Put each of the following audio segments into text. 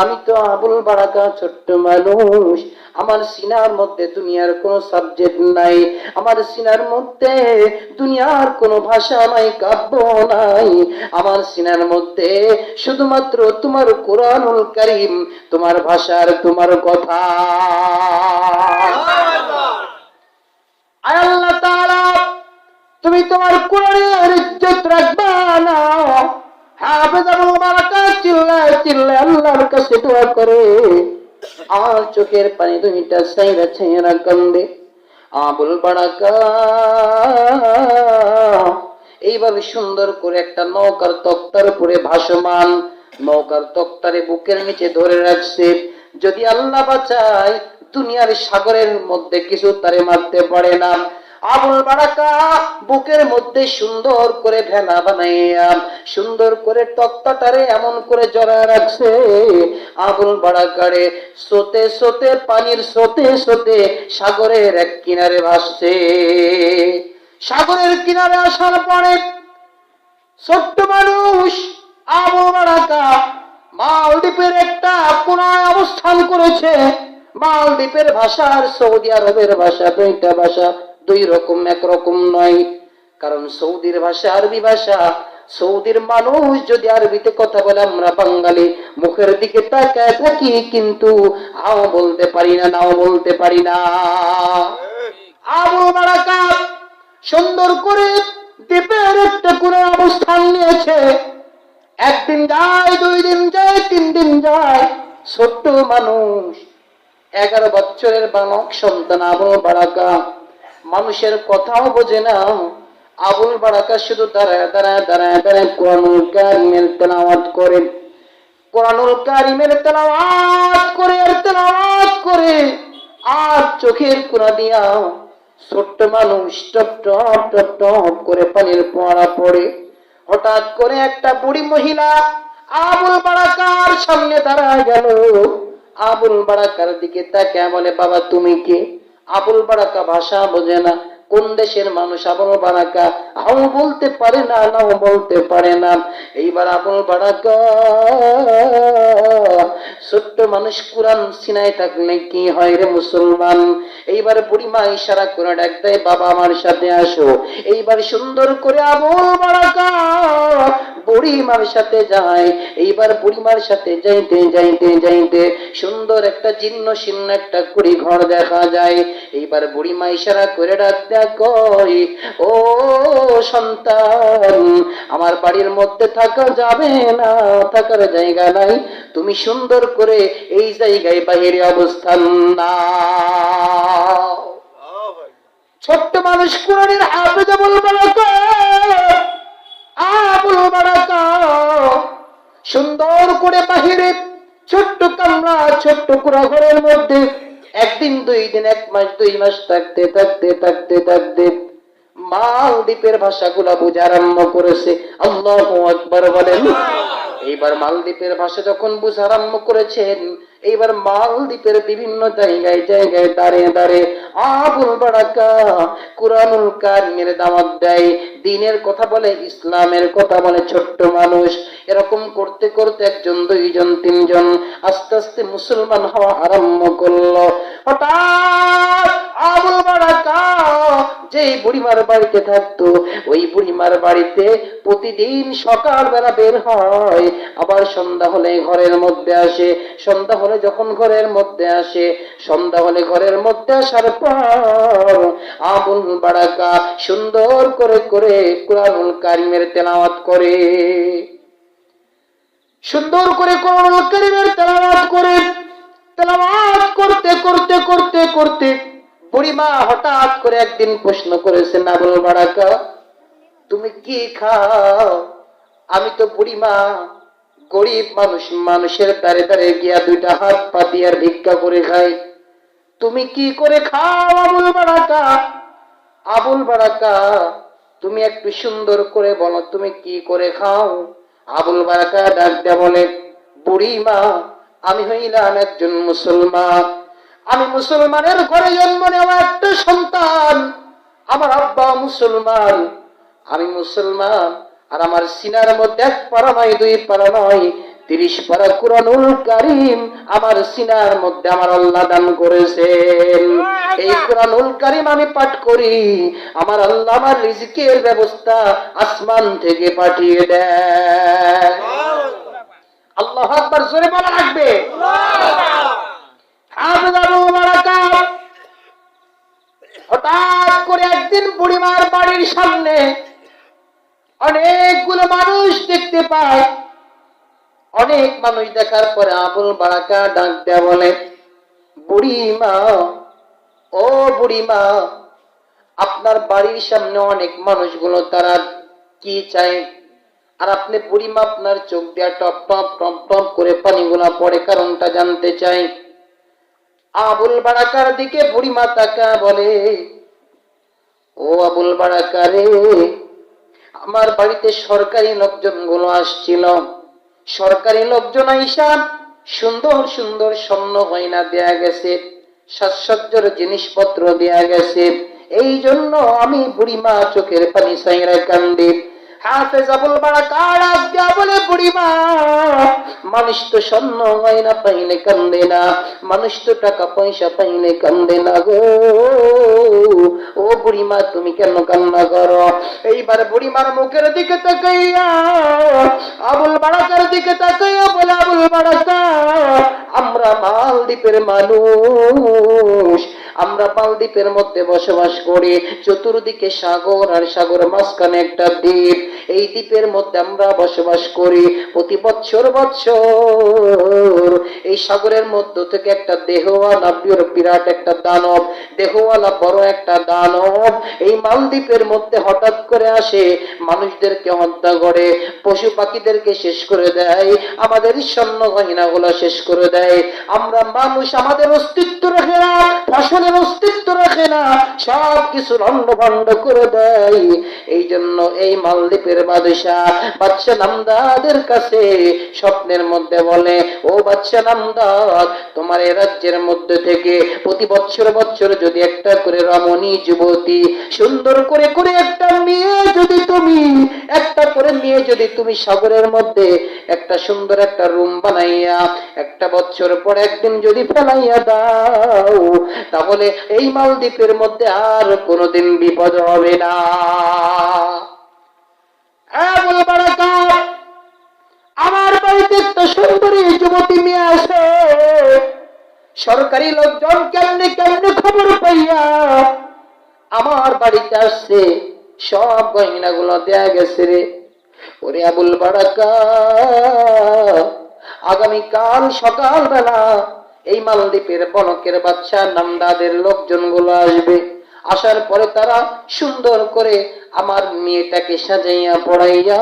আমি তো আবুল বারাকা ছোট্ট মানুষ। আমার সিনার মধ্যে দুনিয়ার কোনো সাবজেক্ট নাই। আমার সিনার মধ্যে দুনিয়ার কোনো ভাষা নাই, কাব্য নাই। আমার সিনার মধ্যে শুধুমাত্র তোমার কোরআনুল করিম, তোমার ভাষার তোমার কথা। আল্লাহ তুমি তোমার কোরআনের ইজ্জত রাখবা না। চোখের পানি সাইরা ছাইরা কান্দে। আবুল এইভাবে সুন্দর করে একটা নৌকার তক্তার উপরে ভাসমান, নৌকার তক্তারে বুকের নিচে ধরে রাখছে। যদি আল্লাহ বাঁচায়, দুনিয়ার সাগরের মধ্যে কিছু তারে মারতে পারে না। আবুল বারাকা, বুকের মধ্যে সুন্দর করে ভেলা বানাইয়া, সুন্দর করে তক্তাটারে এমন করে জড়ায় রাখছে। আবুল বারাকারে সোতে সোতে পানির সোতে সোতে সাগরের এক কিনারে ভাসছে। সাগরের কিনারে আসার পরে ছোট্ট মানুষ আবু বারাকা মালদ্বীপের একটা কোনায় অবস্থান করেছে। মালদ্বীপের ভাষা আর সৌদি আরবের ভাষা দুইটা ভাষা। দুই রকম একরকম নয়। কারণ সৌদির ভাষা আরবি ভাষা। সৌদির মানুষ যদি আরবিতে কথা বলে, আমরা বাঙালি। মুখের দিকে তাকায় থাকি, কিন্তু আও বলতে পারি না, নাও বলতে পারি না। আবু সুন্দর করে দ্বীপের একটা কোণে অবস্থান নিয়েছে। একদিন যায়, দুই দিন যায়, তিন দিন যায়। ছোট্ট মানুষ, এগারো বছরের বালক সন্তান আবুল বারাকা মানুষের কথাও বোঝে না। আবুল বারাকা শুধু দাঁড়ায় দাঁড়ায় দাঁড়ায় দাঁড়ায় কোরআনুল কারিমের তেলাওয়াত করে। কোরআনুল কারিমের তেলাওয়াত করে, আর তেলাওয়াত করে। আর চোখের কোনা দিয়া ছোট্ট মানুষ টপ টপ টপ টপ করে পানির পোড়া পড়ে। হঠাৎ করে একটা বুড়ি মহিলা আবুল বারাকার সামনে দাঁড়ায় গেল। আবুল বারাকার দিকে তাকে বলে, বাবা, তুমি কে? আবুল বারাকা ভাষা বোঝে না। কোন দেশের মানুষ আবুল বারাকা? হাও বলতে পারে না, নাও বলতে পারে না। এইবার আবুল বারাকা, ছোট্ট মানুষ কোরআন সিনাই থাকলে কি হয় রে মুসলমান? এইবার বুড়িমা ইশারা করে ডাক দেয়, বাবা আমার সাথে আসো। এইবার সুন্দর করে আবুল বারাকা বুড়িমার সাথে যায় এইবার বুড়িমার সাথে যাইতে যাইতে যাইতে সুন্দর একটা জীর্ণ শীর্ণ একটা কুড়ি ঘর দেখা যায়। এইবার বুড়িমা ইশারা করে ডাক কই ও সন্তান আমার বাড়ির মধ্যে থাকা যাবে না থাকার জায়গা নাই। তুমি সুন্দর করে এই জায়গায় বাহিরে অবস্থান না ছোট্ট মানুষ কোরআনের হাফেজে বলবে আবুল সুন্দর করে বাহিরে, ছোট্ট কামরা, ছোট্ট কুড়া ঘরের মধ্যে। একদিন, দুই দিন, এক মাস, দুই মাস থাকতে থাকতে থাকতে থাকতে মালদ্বীপের ভাষাগুলা বোঝা আরম্ভ করেছে। আল্লাহ আকবর বলেন এইবার মালদ্বীপের ভাষা যখন বুঝা আরম্ভ করেছেন, এইবার মালদ্বীপের বিভিন্ন জায়গায় জায়গায় দাঁড়িয়ে দাঁড়িয়ে আবুল বারাকা, কুরআনুল কারিমের দাওয়াত দেয়। দিনের কথা বলে, ইসলামের কথা বলে ছোট্ট মানুষ। এরকম করতে করতে একজন, দুইজন, তিনজন আস্তে আস্তে মুসলমান হওয়া আরম্ভ করল। হঠাৎ আবুল বারাকা যেই বুড়িমার বাড়িতে থাকতো, ওই বুড়িমার বাড়িতে প্রতিদিন সকালবেলা বের হয়। আবার সন্ধ্যা হলে ঘরের মধ্যে আসে। সন্ধ্যা হলে যখন ঘরের মধ্যে আসে, সন্ধ্যা হলে ঘরের মধ্যে আসার পর আবুল বারাকা সুন্দর করে করে কোরআনুল কারিমের তেলাওয়াত করে। সুন্দর করে কোরআনুল কারিমের তেলাওয়াত করে। তেলাওয়াত করতে করতে করতে করতে বুড়িমা হঠাৎ করে একদিন প্রশ্ন করেছেন আবুল বারাকা, তুমি কি খাও? আমি তো বুড়িমা গরিব মানুষ, মানুষের দ্বারে দ্বারে গিয়া দুইটা হাত পাতি আর ভিক্ষা করে খাই। তুমি কি করে খাও, আবুল বারাকা? আবুল বারাকা, তুমি একটু সুন্দর করে বলো, তুমি কি করে খাও? আবুল বারাকা ডাক দেয়া বলে, বুড়িমা, আমি হইলাম একজন মুসলমান। আমি মুসলমানের ঘরে জন্ম নেওয়া একটা সন্তান। আমার আব্বা মুসলমান আমি মুসলমান আর আমার সিনার মধ্যে এক পারা নয় দুই পারা নয় তিরিশ পারা কুরানুল কারিম আমার সিনার মধ্যে আমার আল্লাহ দান করেছেন। এই কুরানুল কারিম আমি পাঠ করি আমার আল্লাহ আমার রিজিকের ব্যবস্থা আসমান থেকে পাঠিয়ে দেয় আল্লাহ আকবার। জোরে বলা বারাকাত হঠাৎ বাড়ির সামনে মানুষ দেখতে অনেক মানুষ দেখার পরে ও বুড়িমা, আপনার বাড়ির সামনে অনেক মানুষগুলো, তারা কি চায়? আর আপনি বুড়িমা, আপনার চোখ দিয়া টপ টপ টপ টপ করে পানিগুলা পড়ে, কারণটা জানতে চাই। আবুল বারাকার দিকে বুড়িমা তাকা বলে, ও আবুল বারাকা রে, আমার বাড়িতে সরকারি লোকজনগুলো আসছিল। সরকারি লোকজন আইসা সুন্দর সুন্দর স্বর্ণ গয়না দেয়া গেছে, সাজসজ্জার জিনিসপত্র দেয়া গেছে। এই জন্য আমি বুড়িমা চোখের পানি সাইরা কান্দি। হাফেজ আবুল বারাকার আজ্ঞা বলে বুড়িমা। মানুষ তো স্বর্ণ গয়না পাইলে কান্দে না, মানুষ তো টাকা পয়সা পাইলে কান্দে না গো। ও বুড়িমা, তুমি কেন কান্না করো? এইবার বুড়িমার মুখের দিকে তাকাইয়া, আবুল বাড়াকার দিকে তাকাইয়া বলে, আবুল বাড়াকা আমরা মালদ্বীপের মানুষ। আমরা মালদ্বীপের মধ্যে বসবাস করি। চতুর্দিকে সাগর আর সাগর মাঝখানে একটা দ্বীপ। এই দ্বীপের মধ্যে আমরা বসবাস করি প্রতি বছর বছর। এই সাগরের মধ্য থেকে একটা দেহওয়ালা বির- বিরাট একটা দানব। দেহওয়ালা বড় একটা দানব। এই মালদ্বীপের মধ্যে হঠাৎ করে আসে, মানুষদেরকে হত্যা করে, পশু পাখিদেরকে শেষ করে দেয়, আমাদের স্বর্ণ গহিনাগুলো শেষ করে দেয়। আমরা মানুষ আমাদের অস্তিত্ব রাখে না, ফসলের অস্তিত্ব রাখে না সব কিছু লন্ড ভন্ড করে দেয়। এই জন্য এই মালদ্বীপের বাদশাহ বাচ্চা নামদাদের কাছে স্বপ্নের মধ্যে বলে, ও বাচ্চা নামদাদ, তোমার এই রাজ্যের মধ্যে থেকে প্রতি বছর বছর যদি একটা করে রমণী যুবতী সুন্দর করে করে একটা মেয়ে যদি তুমি, একটা করে মেয়ে যদি তুমি সাগরের মধ্যে, একটা সুন্দর একটা রুম বানাইয়া, একটা বছর পর একদিন যদি ফেলাইয়া দাও, তাহলে এই মালদ্বীপের মধ্যে আর কোনোদিন বিপদ হবে না। আমার বাড়িতে একটা সুন্দরী যুবতী মেয়ে আছে। সরকারি লোকজন কেমনে কেমনে খবর পাইয়া আমার বাড়িতে আসছে, সব গয়না গুলো দেয়া গেছে রে। ওরে আবুল বারাকা আগামীকাল সকালবেলা এই মালদ্বীপের বনকের বাচ্চা নামদাদের লোকজনগুলো আসবে। আসার পরে তারা সুন্দর করে আমার মেয়েটাকে সাজাইয়া পড়াইয়া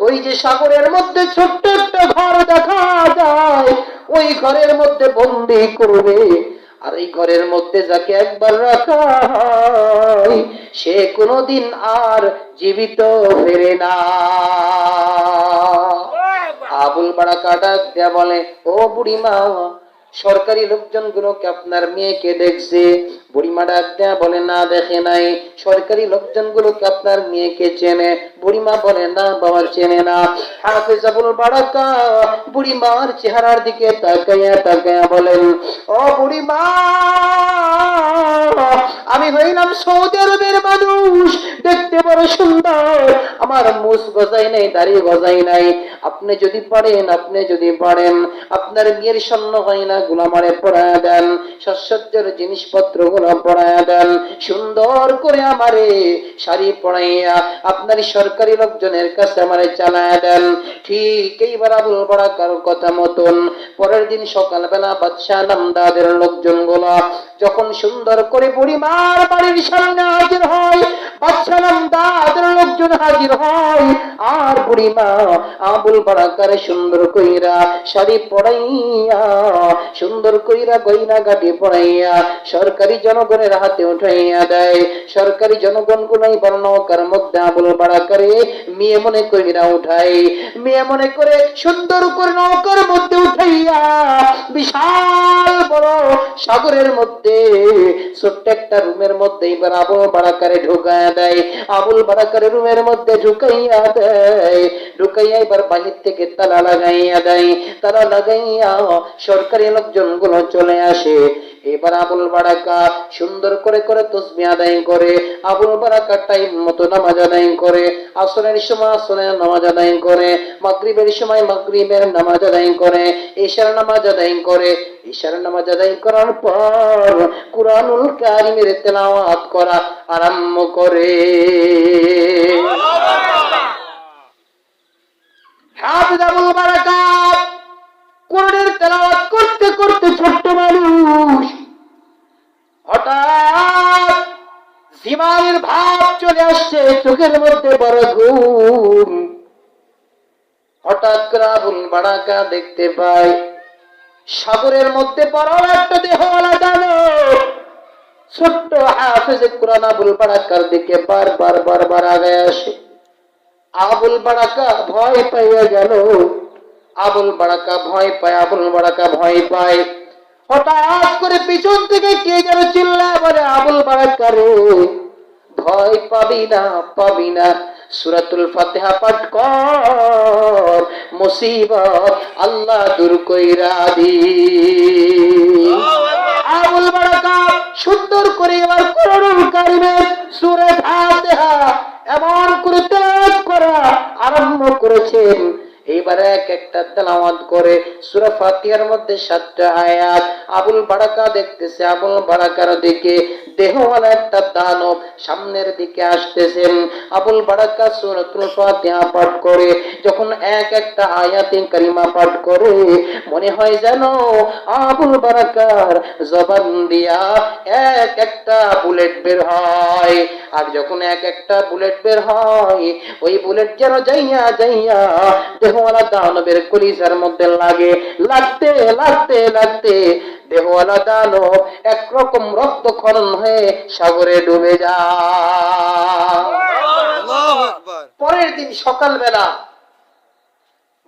ওই যে সাগরের মধ্যে ছোট্ট একটা ঘর দেখা যায়, ওই ঘরের মধ্যে বন্দি করবে। আর এই ঘরের মধ্যে যাকে একবার রাখা হয় সে কোনোদিন আর জীবিত ফেরে না। আবুল বাড়া কাটা বলে ও বুড়িমা সরকারি লোকজন গুলোকে আপনার মেয়েকে দেখছে, বুড়িমা ডাক দেয়া বলে, না, দেখে নাই। সরকারি লোকজন গুলোকে আপনার মেয়েকে চেনে, বুড়িমা বলে, না বাবা চেনে না। হাফেজ আবুল বাড়াকা বুড়িমার চেহারার দিকে তাকাইয়া তাকাইয়া বলেন, ও বুড়িমা, আমি হইলাম সৌদি আরবের মানুষ, দেখতে বড় সুন্দর। আমার মুস গজাই নাই, দাড়ি গজাই নাই। আপনি যদি পারেন, আপনি যদি পারেন। আপনার বিয়ের স্বর্ণ হয় না গুলামারে পড়ায় দেন সাজসজ্জার জিনিসপত্রগুলো পড়ায় দেন, সুন্দর করে আমারে শাড়ি পড়াইয়া আপনার সরকারি লোকজনের কাছে আমারে চালায় দেন। ঠিক এইবার আবুল বড়া কারোর কথা মতন পরের দিন সকালবেলা বাদশাহ নামদাদের লোকজনগুলা যখন সুন্দর করে বুড়িমার বাড়ির সামনে হাজির হয়, বাদশাহ নামদাদের লোকজন হাজির হয়, আর বুড়িমা আবুল বারাকারে সুন্দর কইরা শাড়ি পড়াইয়া সুন্দর কইরা গইনা গাটি পড়াইয়া সরকারি জনগণের হাতে উঠাইয়া দেয়। সরকারি জনগণ গুলাই বড় নৌকার মধ্যে আবুল বাড়া করে মেয়ে মনে কইরা উঠাই মেয়ে মনে করে সুন্দর করে নৌকার মধ্যে উঠাইয়া বিশাল বড় সাগরের মধ্যে, ছোট্ট একটা রুমের মধ্যে এবার আবুল বাড়াকারে ঢুকাইয়া দেয়। আবুল বাড়াকারে রুমের মধ্যে ঢুকাইয়া দেয়। ঢুকাইয়া এবার বাহির থেকে তালা লাগাইয়া দেয়। তালা লাগাইয়া সরকারি লোকজনগুলো চলে আসে। এবার আবুল বাড়াকা সুন্দর করে করে তসবি আদায় করে আবুল বাড়াকা টাইম মতো নামাজ আদায় করে আসরের সময় আসরের নামাজ আদায় করে মাগরিবের সময় মাগরিবের নামাজ আদায় করে ঈশার নামাজ আদায় করে। ঈশার নামাজ আদায় করার পর কুরআনুল কারিমের তেলাওয়াত করা আরম্ভ করে। হাফিজ আবুল বারাকাত কোরআনের তেলাওয়াত করতে করতে ছোট্ট মানুষ। হঠাৎ জিমানের ভাব চলে আসছে, চোখের মধ্যে বড় ঘুম। হঠাৎ বাড়াকা দেখতে পায় সাগরের মধ্যে বড় একটা দেহওয়ালা দানব ছোট্ট হাফেজে কোরআন আবুল বাড়াকার দিকে বারবার বারবার আগে আসে। আবুল বাড়াকা ভয় পাইয়া গেল। আবুল বাড়াকা ভয় পায় আবুল বাড়াকা ভয় পায়। হঠাৎ করে পিছন থেকে কে যেন চিল্লা বলে আবুল বাড়াকা রে ভয় পাবি না পাবি না। সুরাতুল ফাতিহা পাঠ কর মুসিবত আল্লাহ দূর কইরা দি আবুল বারাকা সুন্দর করে এবার করুণ কারিমের সুরে ফাতিহা এমন করে তেলাওয়াত করা আরম্ভ করেছেন। এইবার এক একটা তেলাওয়াত করে সূরা ফাতিহার মধ্যে সাতটা আয়াত। আবুল বারাকা দেখতেছে, আবুল বারাকার দিকে দেহওয়ালা একটা দানব সামনের দিকে আসতেছেন আবুল বারাকা সূরাতুল ফাতিহা পাঠ করে, যখন এক একটা আয়াতে কারিমা পাঠ করে, মনে হয় যেন আবুল বারাকার জবান দিয়া এক একটা বুলেট বের হয়। আর যখন এক একটা বুলেট বের হয়, ওই বুলেট যেন যাইয়া যাইয়া দেহওয়ালা দানবের কলিজার মধ্যে লাগে। লাগতে লাগতে লাগতে দেহওয়ালা দানব একরকম রক্তক্ষরণ হয়ে সাগরে ডুবে যায়। পরের দিন সকালবেলা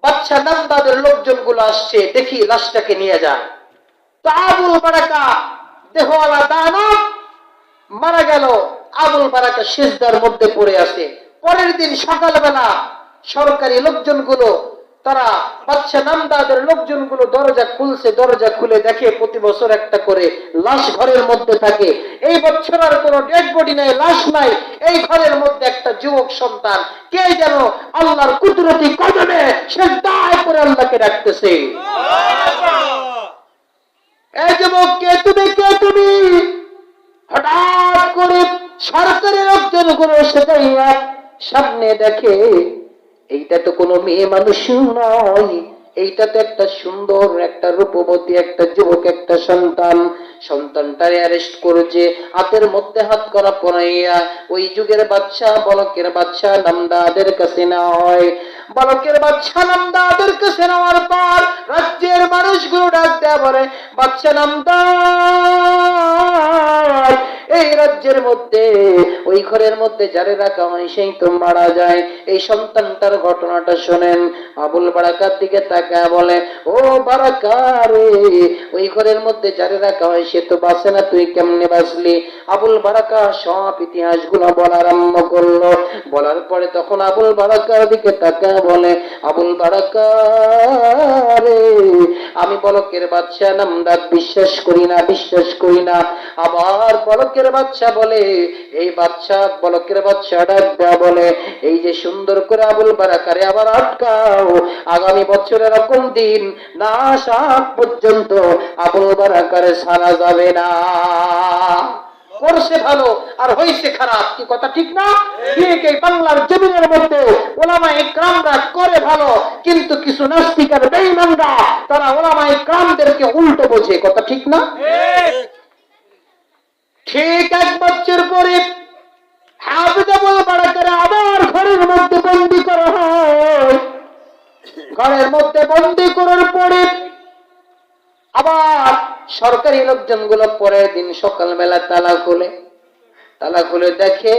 বাচ্চা নামদাদের লোকজনগুলো আসছে দেখি লাশটাকে নিয়ে যায়। তো আবুল বারাকা দেহওয়ালা দানব মারা গেল। আবুল বারাকা শেষদার মধ্যে পড়ে আছে। পরের দিন সকালবেলা সরকারি লোকজনগুলো, তারা বাচ্চা নামদাদের লোকজনগুলো দরজা খুলছে, দরজা খুলে দেখে প্রতি বছর একটা করে লাশ ঘরের মধ্যে থাকে। এই বছর আর কোনো ডেড বডি নাই, লাশ নাই। এই ঘরের মধ্যে একটা যুবক সন্তান, কে যেন আল্লাহর কুদরতি কদমে সে দায় করে আল্লাহকে ডাকতেছে। এই যুবক, কে তুমি কে তুমি? হঠাৎ করে সরকারের লোকজনগুলো সেটাইয়া সামনে দেখে এইটা তো কোনো মেয়ে মানুষ নয়। এইটা তো একটা সুন্দর একটা রূপবতী, একটা যুবক, একটা সন্তান। সন্তানটারে অ্যারেস্ট করেছে, হাতের মধ্যে হাত করা পড়াইয়া ওই যুগের বাচ্চা বলকের বাচ্চা নামদাদের কাছে না হয় বালকের বাচ্চা নামদাদের কাছে নেওয়ার পর রাজ্যের মানুষগুলো ডাক দেয়া বলে বাচ্চা নামদার, এই রাজ্যের মধ্যে, ওই ঘরের মধ্যে যারে রাখা হয় সেই তো মারা যায়। এই সন্তানটার ঘটনাটা শোনেন, আবুল বারাকার দিকে তাকায় বলে, ও বারাকা রে, ওই ঘরের মধ্যে যারে রাখা হয় সে তো বাঁচে না, তুই কেমনে বাঁচলি? আবুল বারাকা সব ইতিহাসগুলো বলা আরম্ভ করল। বলার পরে তখন আবুল বারাকার দিকে তাকায়, বলে, আবুল বারাকা রে, আমি বলকের বাচ্চা নামদার বিশ্বাস করি না, বিশ্বাস করি না। আবার বলকের বাচ্চা বলে, এই বাচ্চা বলকের বাচ্চা ডাক বলে, এই যে সুন্দর করে আবুল বারাকারে আবার আটকাও। আগামী বছর এরকম দিন, না আসা পর্যন্ত আবুল বারাকারে সারা যাবে না। করছে ভালো আর হয়েছে খারাপ কি কথা ঠিক না? ঠিক। এই বাংলার জমিনের মধ্যে ওলামা ইকরামরা করে ভালো কিন্তু কিছু নাস্তিক আর বেঈমানরা তারা ওলামা ইকরামদেরকে উল্টো বোঝে কথা ঠিক না? ঠিক। এক বছর পরে হাফিজাবুল বারাকারে আবার ঘরের মধ্যে বন্দি করা হয়। ঘরের মধ্যে বন্দি করার পরে আবার সরকারি লোকজনগুলো পরের দিন সকালবেলা তালা খুলে। তালা খুলে দেখে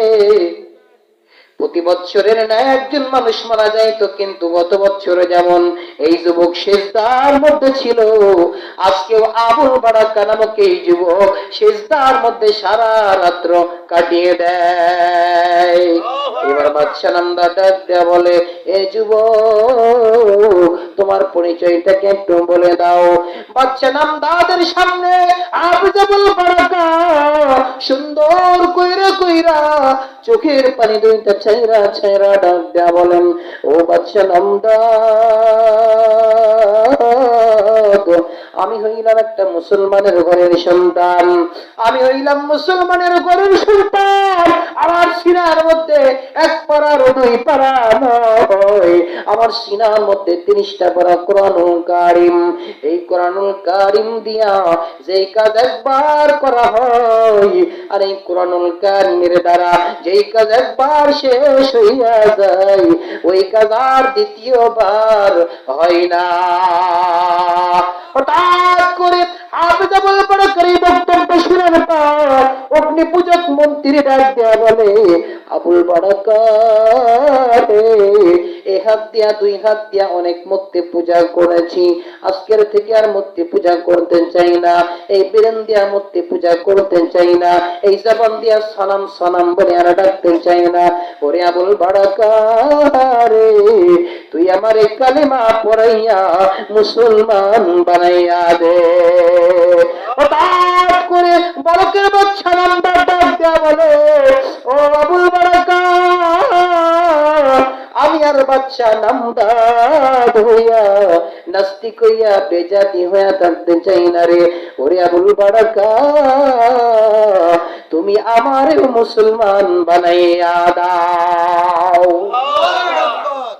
প্রতি বছরের ন্যায় একজন মানুষ মারা যাইতো কিন্তু গত বছরে যেমন এই যুবক শেষদার মধ্যে ছিল আজকেও আবুল বারাকা নামক এই যুবক শেষদার মধ্যে সারা রাত্র কাটিয়ে দেয়। এবার বাচ্চা নামদা ডাক দেয়া বলে এ যুবক তোমার পরিচয়টাকে একটু বলে দাও। বাচ্চা নামদাদের সামনে আবজাবুল বারাকা সুন্দর কইরা কইরা চোখের পানি দুইটা ছাইরা ছাইরা ডাক দেয়া বলেন, ও বাচ্চা নামদাদ, আমি হইলাম একটা মুসলমানের ঘরের সন্তান। আমি হইলাম মুসলমানের ঘরের সন্তান। আমার সিনার মধ্যে এক পাড়ার দুই পাড়া নয়। আমার সিনার মধ্যে তিরিশটা দ্বিতীয়বার হয় না। হঠাৎ করে বড় বক্তব্য শুনেন পর অগ্নি পূজক মন্ত্রী ডাক দেয়া বলে, আবুল বারাকারে এ হাত দিয়া, দুই হাত দিয়া অনেক মূর্তি পূজা করেছি। আজকের থেকে আর মূর্তি পূজা করতে চাই না। এই বেরেন দিয়া মূর্তি পূজা করতে চাই না। এই জবান দিয়া সনাম সনাম বলে আর ডাকতে চাই না। ওরে আবুল বারাকারে তুই আমার এই কালিমা পড়াইয়া মুসলমান বানাইয়া দে। করে বড়কের বাচ্চা নাম্বার ডাক দেয়া বলে, ও আবুল বারাকা তুমি আমার মুসলমান বানাইয়া দাও।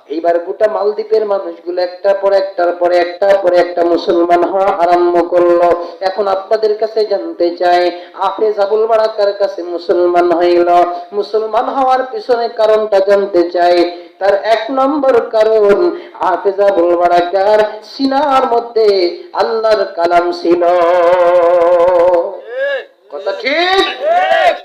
এইবার গোটা মালদ্বীপের মানুষগুলো একটা পর একটার পরে একটা পরে একটা মুসলমান হওয়া আরম্ভ করল। এখন আপনাদের কাছে জানতে চাই আফেজ আবুল বারাকার কাছে মুসলমান হইল। মুসলমান হওয়ার পিছনে কারণটা জানতে চাই তার এক নম্বর কারণ হাফেজা আবুল বারাকার সিনার মধ্যে আল্লাহর কালাম ছিল। কথা ঠিক।